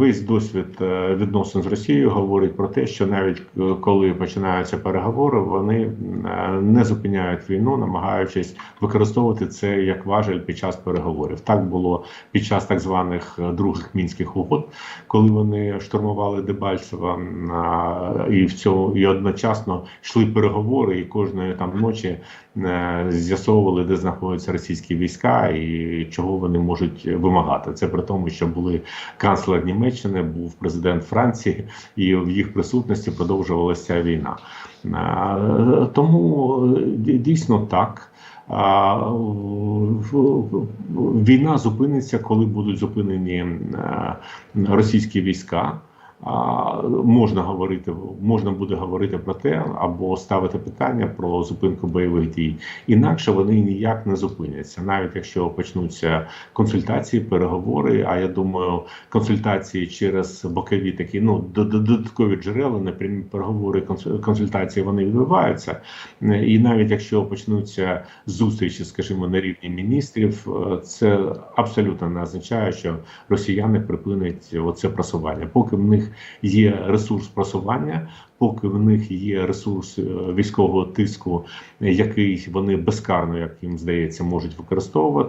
весь досвід е, відносин з Росією говорить про те, що навіть е, коли починаються переговори, вони е, не зупиняють війну, намагаючись використовувати це як важель під час переговорів. Так було під час так званих других мінських угод, коли вони штурмували Дебальцево а, і в цьому і одночасно йшли переговори, і кожної там ночі з'ясовували, де знаходяться російські війська і чого вони можуть вимагати. Це при тому, що були канцлер Німеччини, був президент Франції, і в їх присутності продовжувалася війна. Тому е, дійсно так. Війна зупиниться, коли будуть зупинені е, російські війська. Можна говорити, можна буде говорити про те, або ставити питання про зупинку бойових дій. Інакше вони ніяк не зупиняться, навіть якщо почнуться консультації, переговори. А я думаю, консультації через бокові такі ну до- до- додаткові джерела, напрямі переговори, конс- консультації вони відбуваються. І навіть якщо почнуться зустрічі, скажімо, на рівні міністрів, е, це абсолютно не означає, що росіяни припинять оце просування. Поки в них є ресурс просування, поки в них є ресурс е, військового тиску, який вони безкарно, як їм здається, можуть використовувати.